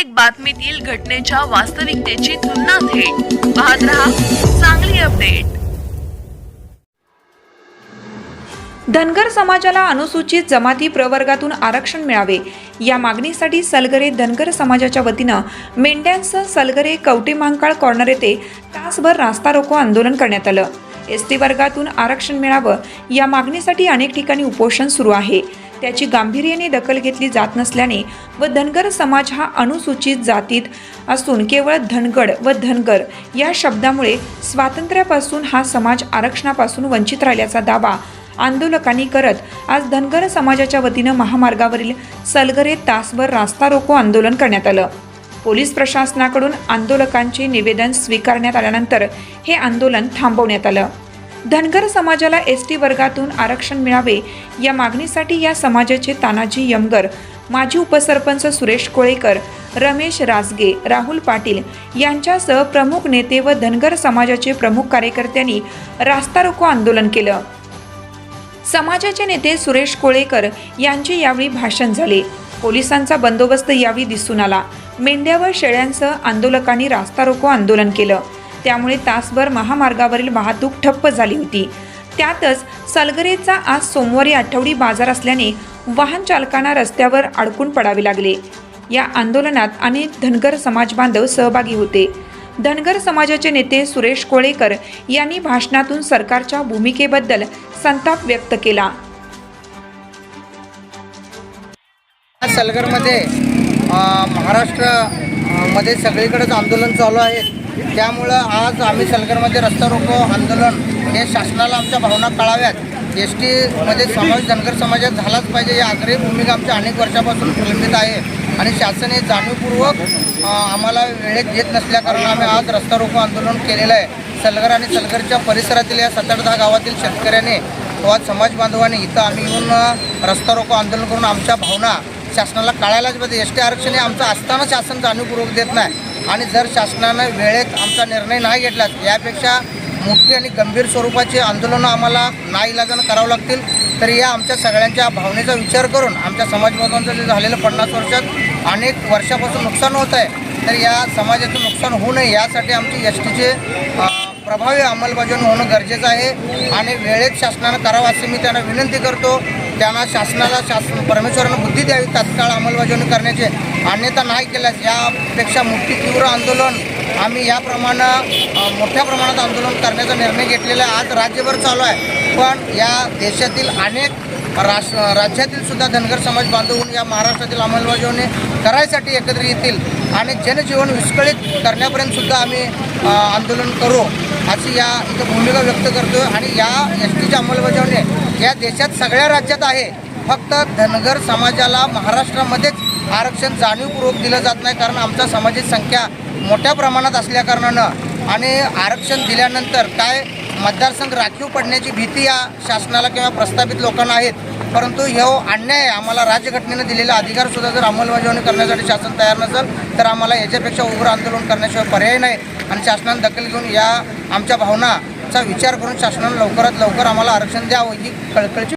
प्रत्येक बातमीतील घटनेच्या वास्तविकतेची तुलना थेट. पाहत रहा चांगली अपडेट. धनगर समाजाला अनुसूचित जमाती प्रवर्गातून आरक्षण मिळावे. या मागणीसाठी सलगरे धनगर समाजाच्या वतीनं मेंढ्यांसह सलगरे कवटे महांकाळ कॉर्नर येथे तासभर रास्ता रोको आंदोलन करण्यात आलं. एस टी वर्गातून आरक्षण मिळावं या मागणीसाठी अनेक ठिकाणी उपोषण सुरू आहे. त्याची गांभीर्याने दखल घेतली जात नसल्याने व धनगर समाज हा अनुसूचित जातीत असून केवळ धनगड व धनगर या शब्दामुळे स्वातंत्र्यापासून हा समाज आरक्षणापासून वंचित राहिल्याचा दावा आंदोलकांनी करत आज धनगर समाजाच्या वतीनं महामार्गावरील सलगरे तासभर रास्ता रोको आंदोलन करण्यात आलं. पोलीस प्रशासनाकडून आंदोलकांचे निवेदन स्वीकारण्यात आल्यानंतर हे आंदोलन थांबवण्यात आलं. धनगर समाजाला एस टी वर्गातून आरक्षण मिळावे या मागणीसाठी या समाजाचे तानाजी यमगर माजी उपसरपंच सुरेश कोळेकर रमेश राजगे राहुल पाटील यांच्यासह प्रमुख नेते व धनगर समाजाचे प्रमुख कार्यकर्त्यांनी रास्ता रोको आंदोलन केलं. समाजाचे नेते सुरेश कोळेकर यांचे यावेळी भाषण झाले. पोलिसांचा बंदोबस्त यावेळी दिसून आला. मेंढ्या व शेळ्यांसह आंदोलकांनी रास्ता रोको आंदोलन केलं. त्यामुळे तासभर महामार्गावरील वाहतूक ठप्प झाली होती. त्यातच सलगरेचा आज सोमवारी आठवडी बाजार असल्याने वाहन चालकांना रस्त्यावर अडकून पडावे लागले. या आंदोलनात अनेक धनगर समाज बांधव सहभागी होते. धनगर समाजाचे नेते सुरेश कोळेकर यांनी भाषणातून सरकारच्या भूमिकेबद्दल संताप व्यक्त केला. सलगरमध्ये महाराष्ट्र मध्ये सगळीकडेच आंदोलन चालू आहे. त्यामुळं आज आम्ही सलगरमध्ये रस्ता रोको आंदोलन हे शासनाला आमच्या भावना कळाव्यात. एस टीमध्ये समाज धनगर समाजात झालाच पाहिजे. या आग्रही भूमिका आमच्या अनेक वर्षापासून प्रलंबित आहे. आणि शासन हे जाणीवपूर्वक आम्हाला वेळेत घेत नसल्याकारण आम्ही आज रस्ता रोको आंदोलन केलेलं आहे. सलगर आणि सलगरच्या परिसरातील या सात आठ दहा गावातील शेतकऱ्याने किंवा समाज बांधवांनी इथं आम्ही येऊन रस्ता रोको आंदोलन करून आमच्या भावना शासनाला कळायलाच पाहिजे. एस टी आरक्षण हे आमचं असताना शासन जाणीवपूर्वक देत नाही. आणि जर शासनानं वेळेत आमचा निर्णय नाही घेतलाच यापेक्षा मोठी आणि गंभीर स्वरूपाचे आंदोलनं आम्हाला नाईलाजानं करावं लागतील. तर या आमच्या सगळ्यांच्या भावनेचा विचार करून आमच्या समाज जे झालेलं पन्नास वर्षात अनेक वर्षापासून नुकसान होत आहे. तर या समाजाचं नुकसान होऊ नये यासाठी आमची एस टीचे प्रभावी अंमलबजावणी होणं गरजेचं आहे. आणि वेळेत शासनानं करावं असे मी त्यांना विनंती करतो. त्यांना शासनाला शासन परमेश्वरानं बुद्धी द्यावी तात्काळ अंमलबजावणी करण्याचे अन्यथा नाही केल्यास यापेक्षा मोठी तीव्र आंदोलन आम्ही याप्रमाणे मोठ्या प्रमाणात आंदोलन करण्याचा निर्णय घेतलेला आहे. आज राज्यभर चालू आहे. पण या देशातील अनेक राष राज्यातील सुद्धा धनगर समाज बांधवून या महाराष्ट्रातील अंमलबजावणी करायसाठी एकत्र येतील आणि जनजीवन विस्कळीत करण्यापर्यंत सुद्धा आम्ही आंदोलन करू अशी या इथं भूमिका व्यक्त करतो आणि या एस टीची अंमलबजावणी या देशात सगळ्या राज्यात आहे. फक्त धनगर समाजाला महाराष्ट्रामध्येच आरक्षण जाणीवपूर्वक दिलं जात नाही कारण आमचा समाजाची संख्या मोठ्या प्रमाणात असल्याकारणानं आणि आरक्षण दिल्यानंतर काय मतदारसंघ राखीव पडण्याची भीती या शासनाला किंवा प्रस्थापित लोकांना आहेत. परंतु हे अन्याय आम्हाला राज्यघटनेनं दिलेला अधिकारसुद्धा जर अंमलबजावणी करण्यासाठी शासन तयार नसेल तर आम्हाला याच्यापेक्षा उग्र आंदोलन करण्याशिवाय पर्याय नाही. आणि शासनानं दखल घेऊन या आमच्या भावना चा विचार करून शासनानं लवकरात लवकर आम्हाला आरक्षण द्यावं ही कळकळीची